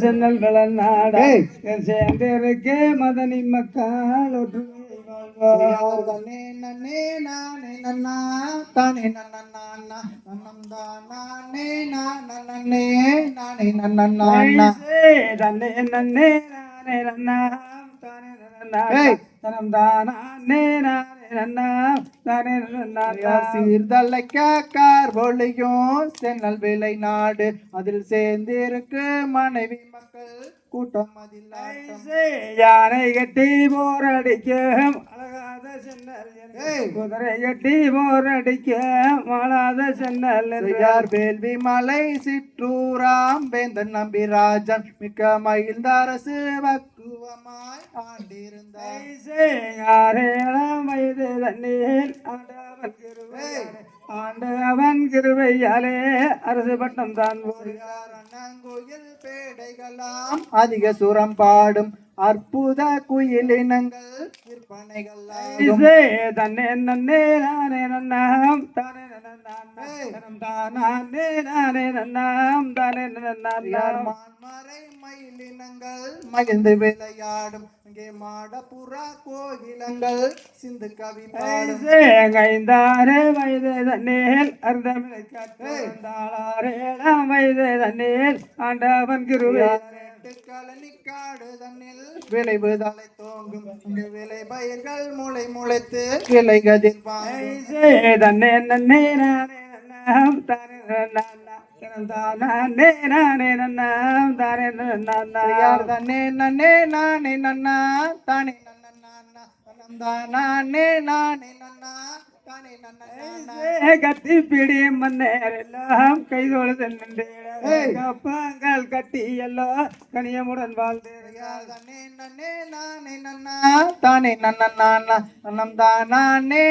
சென்னல்கள நாடா. சேர்ந்திருக்கே மதனி மக்கள் வாழ்வார் தன்னே நன்னே நானே நன்னா தானே நன்னா நன்னம் தானே நானே நானே நன்னா வயசே தன்னே நன்னே நானே தானே நன்னா. தானே நானே நன்னாம் ஒளியும் சென்னல் விலை நாடு அதில் சேர்ந்திருக்கு மனைவி மக்கள் கூட்டம் அதில் யானை கட்டி போரடிக்க அழகாத சென்னல் குதிரை கட்டி சென்னல் யார் வேள்வி மலை சிற்றூராம் வேந்தன் நம்பிராஜன் மிக்க மகிழ்ந்த அரசு பக்குவமாய் ஆண்டிருந்தார். வயசே யாரேழாம் வயது தண்ணீர் ஆண்டவன் கிருபை ஆண்டவன் கிருபையாலே அரசு பட்டம் தான். அண்ணங்கோயில் பேடைகளாம் அதிக சுரம் பாடும் அற்புத குயிலினங்கள் விற்பனைகள் தன்னே நன்னே நானே நன்னாம் தானே நன்னாம் தானே நானே நன்னாம் தானே நன்னாம் மான்மறை மயிலினங்கள் மகிழ்ந்து விளையாடும். அங்கே மாடப்புறா கோயிலங்கள் சிந்து கவி ஐந்தாறு வயது தண்ணீர் அர்த்தமிழை காட்டாளேழாம் வயது தண்ணீர் ஆண்டவன் கிருபை கழனிக்காடு தன்னில் விளைவு தலை தோங்கும். அங்கு விளை பயிர்கள் முளை முளைத்து கிளை கதிர் தன்னே நன்னே நானே நன்னாம் தானே நன்னாம். தானே நானே நன்னாம் தானே நன்னாம். யார் தன்னே நன்னே நானே நன்னா தானே நன்னா நன்னா நானே நானே நன்னா தானே நன்னா கத்தி பிடி மன்னேரெல்லாம் கைதொழுது கப்பங்கள் கட்டி எல்லோ கனியமுடன் நன்னா தானே நன்னா நானா நானே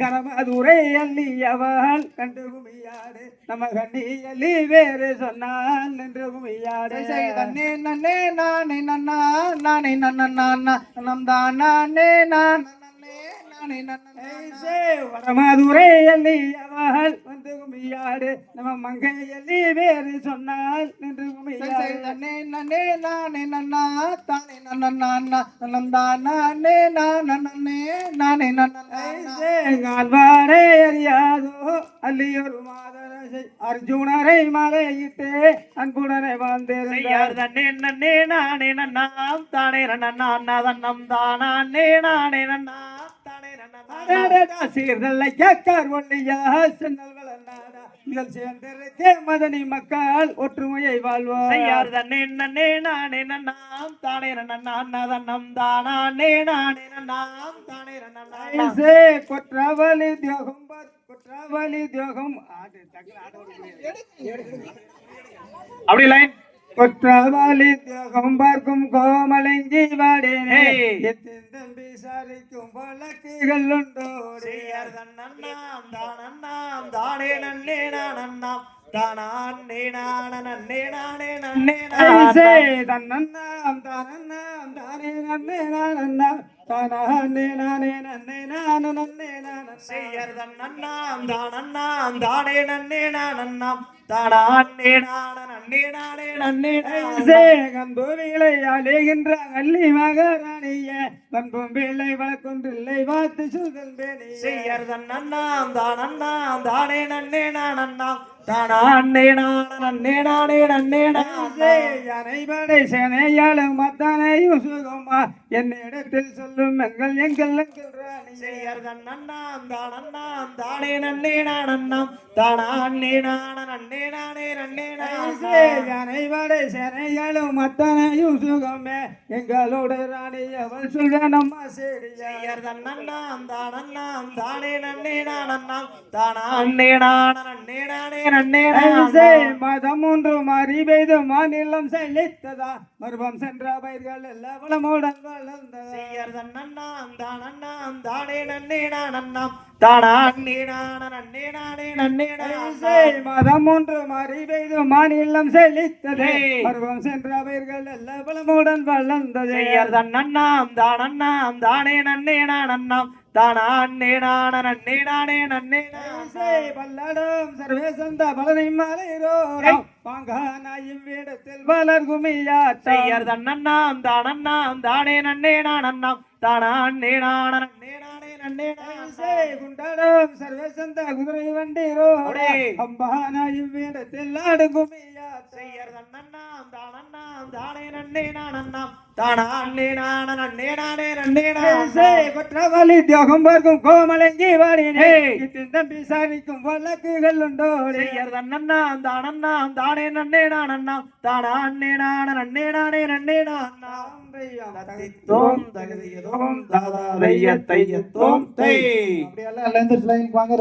கனமதுரை அள்ளி அவள் கண்டு குமியாடு. நம்ம கண்ணி அள்ளி வேறு சொன்னால் நின்று குமியாடு. தன்னே நன்னே நானே நன்னா நானே நன்னா நானா நன்னம் நானே நான் நன்னா ஐசே வடமதுரை அள்ளி அவள் வந்து குமியாடு நம்ம மங்கை அள்ளி வேறு சொன்னால் நின்று குமியாடு தன்னே நன்னே நானே நன்னா தானே நன்னா நானா நன்னம் தானே நானே நானே நன்னா ஐசே ஆழ்வாரே அறியாதோ அள்ளியொரு மாதரசை. அர்ஜுனரை மலையிட்டு அன்புடனை வாழ்ந்திருந்தார் தன்னே நன்னே நானே நன்னாம் தானே நன்னா தன்னம் தானே நானே நன்னா. இதில் சேர்ந்திருக்கே மதனி மக்கள் ஒற்றுமையை வாழ்வார். ஐயார் தன்னே நன்னே நானே நன்னாம் தானே நன்னா தன்னம் தானே நானே நன்னாம் தானே நன்னா கொற்றவலி தியோகம் பார் கொற்றவலி தியோகம். அப்படி லைன் கொற்றவாளி தியோகம் பார்க்கும் கோமலங்கி வாடினே தம்பி சாரிக்கும் வழக்குகள் உண்டோ தானே நன்னே நான நன்னே நானே நன்னே ஐசே நானே தன்னன்னாம் தானன்னாம் தானே நன்னே நானன்னாம் தானே நானே நன்னே நானு நன்னே நானே செய்யர் தன்னன்னாம் தானன்னாம் தானே நன்னே நானன்னாம் தானே நான நன்னே நானே நன்னே ஐசே கண்பு வீளை அலைகின்ற அள்ளி மகாராணிய பண்பும் வீளை வழக்கொன்றில்லை வாத்து சுதல் பேணி செய்யர் தன்னன்னாம் தானன்னாம் தானே நன்னே தானே நான நன்னே நானே நன்னே நானே. அனைவரை சேனையாளும் மத்தானையும் சுகமா என்னிடத்தில் சொல்லும் எங்கள் எங்கள் எங்கள் செய்யர் தன்னன்னாம் தானன்னாம் தானே நன்னே நானன்னாம். தானே நான நன்னே நானே நன்னே நானே. அனைவரை சேனையாளும் மத்தானையும் சுகமே எங்களோட ராணி அவள் சொல்ற நம்ம சேடியா. செய்யர் தன்னன்னாம் தானன்னாம் தானே நன்னே தானே நான நன்னே நானே நன்னே நானே மதம் ஒன்று மாறி பெய்து மாநிலம் செழித்ததா? மர்மம் சென்ற பயிர்கள் எல்லாம் வளமுடன் வளர்ந்ததா? தானே நன்னே நான நன்னே நானே நானே மதம் ஒன்று மாறி பெய்து மாநிலம் செழித்ததே. மர்மம் சென்ற பயிர்கள் எல்லாம் வளமுடன் வளர்ந்ததே. தன்னன்னாம் தானன்னாம் தானே நானன்னாம் தானே நான நன்னே நானே நன்னே இசை பல்லடம் சர்வேசந்த பலனை மலைரோரம் பாங்கான இவ்விடத்தில் வளர் குமியாட்டம் செய்யர் தன்னண்ணாம் தானண்ணாம் தானே நன்னே நானண்ணாம் தானே நான நன்னே நானே நன்னே இசை குண்டடம் சர்வேசந்த குதிரை வண்டி ரோரம் ஒடே. அம்பான இவ்விடத்தில் ஆடு குமியாட்டம் செய்யர் தன்னண்ணாம் தானண்ணாம் தானே நன்னே நானண்ணாம் தானே நான நன்னே நானே நன்னே இசை குற்றவாளி தியோகம் பார்க்கும் கோமலங்கி வாடினே தம்பி சாணிக்கும் வழக்குகள் உண்டோடே செய்யர் தன்னண்ணாம் தானண்ணாம் தானே நன்னே நானண்ணாம் தானே நான நன்னே நானே நன்னே தோம் தகுதியதோம் தாதா தைய தைய தை அப்படியெல்லாம் எல்லாம் வாங்க.